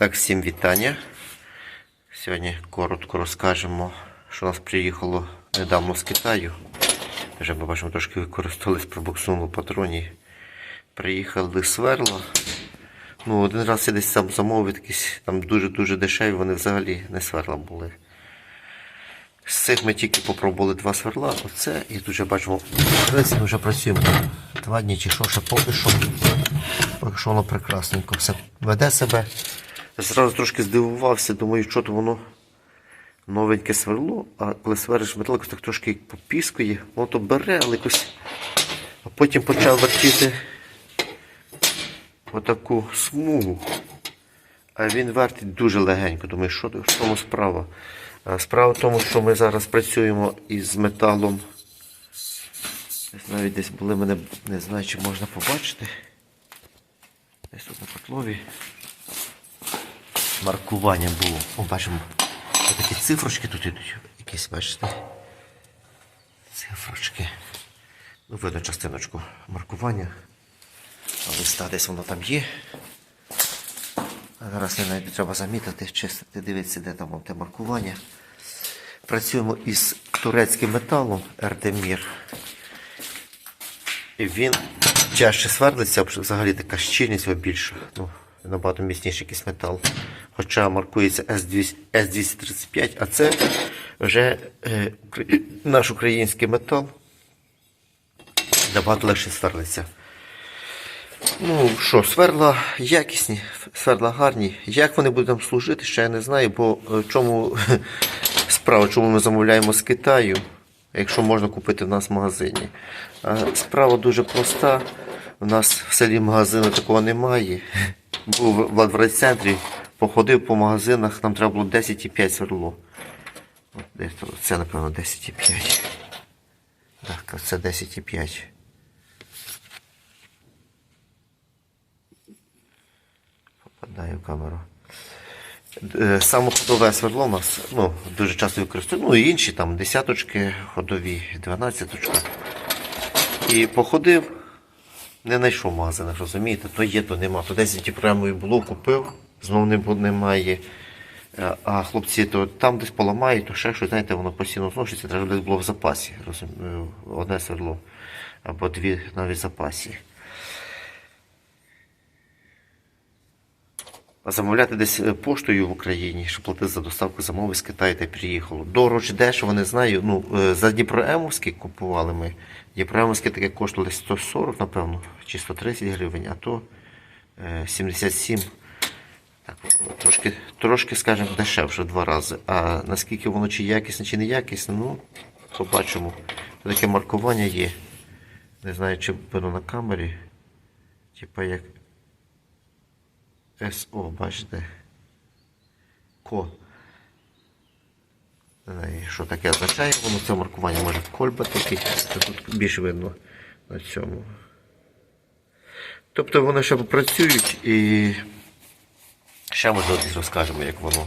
Так, всім вітання. Сьогодні коротко розкажемо, що нас приїхало недавно з Китаю. Вже ми бачимо, трошки використовувались пробуксунули патроні. Приїхали сверла. Ну, один раз я десь сам замовив якісь там дуже-дуже дешеві, вони взагалі не сверла були. З цих ми тільки попробували два сверла. Оце і тут вже бачимо, принципі, вже працюємо два дні чи що, ще поки що. Поки що воно прекрасненько все веде себе. Зразу трошки здивувався, думаю, що то воно новеньке сверло, а коли свериш метал, так трошки попіскує, воно то бере, але якось. А потім почав вертіти отаку смугу. А він вертить дуже легенько. Думаю, що в чому справа? Справа в тому, що ми зараз працюємо із металом. Навіть десь були мене, не знаю, чи можна побачити. Десь тут на котлові. Маркування було. О, бачимо. Такі цифрочки тут ідуть. Якісь, бачите? Цифрочки. Ну, видно частиночку маркування. А листа десь воно там є. А зараз навіть треба замітити, чистити, дивитися, де там те маркування. Працюємо із турецьким металом Ертемір. Він чаще свердлиться, взагалі така щільність його більша. Ну, набагато міцніший якийсь метал. Хоча маркується S200, S235, а це вже е, наш український метал. Набагато легше свердлиться. Ну що, сверла якісні, сверла гарні. Як вони будуть нам служити, ще я не знаю, бо е, чому справа, чому ми замовляємо з Китаю, якщо можна купити в нас в магазині. А справа дуже проста. У нас в селі магазину такого немає. Був в райцентрі, походив по магазинах, нам треба було 10,5 сверло. Це, напевно, 10,5. Так, це 10,5. Попадаю в камеру. Е, Саме ходове сверло у нас ну, дуже часто використовують. Ну і інші там десяточки ходові, дванадцяточка. І походив, не знайшов магазинах, розумієте, то є, то нема. То десь антипрограмою було, купив, знову не немає. Е, А хлопці то там десь поламають, то ще щось, знаєте, воно постійно зношується, треба десь було в запасі. розум- е, Одне сверло або дві в запасі. А замовляти десь е, поштою в Україні, щоб платити за доставку замови з Китаю та приїхало. Дорого чи дешево, не знаю. Ну, за Дніпроемовський купували ми. Дніпроемовське таке коштувало десь 140, напевно, чи 130 гривень, а то е, 77. Трошки, трошки, скажімо, дешевше два рази. А наскільки воно чи якісне, чи не якісне, ну, побачимо. Таке маркування є. Не знаю, чи воно на камері. Типа як СО, бачите? Ко. Не знаю, що таке означає, воно це маркування може кольба такий, тут більш видно на цьому. Тобто вони ще попрацюють і ще можливо десь розкажемо, як воно,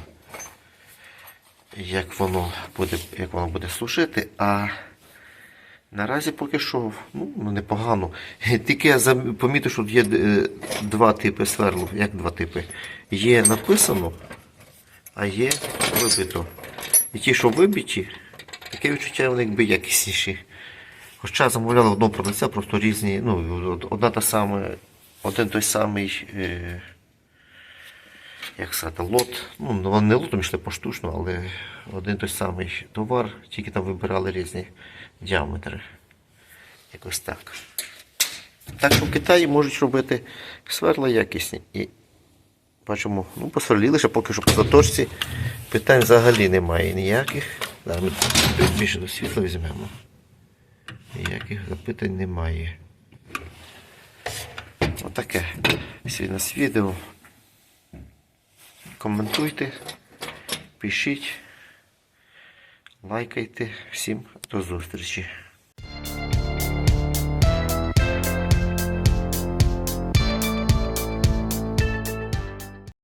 як воно буде, як воно буде служити. А Наразі поки що ну, непогано. Тільки я помітив, що є е, два типи сверлу. Як два типи? Є написано, а є вибито. І ті, що вибиті, таке відчуття вони якби якісніші. Хоча замовляли одного продавця, просто різні, ну, одна та сама, один той самий, е, як сказати, лот. Ну, не лотом йшли поштучно, але один той самий товар, тільки там вибирали різні діаметри. Якось так. Так що в Китаї можуть робити сверла якісні. І бачимо, ну, посверліли, ще поки що по заточці. Питань взагалі немає ніяких. Зараз ми більше до світла візьмемо. Ніяких запитань немає. Отаке. Сьогодні нас відео. Коментуйте, пишіть, лайкайте. Всім до зустрічі.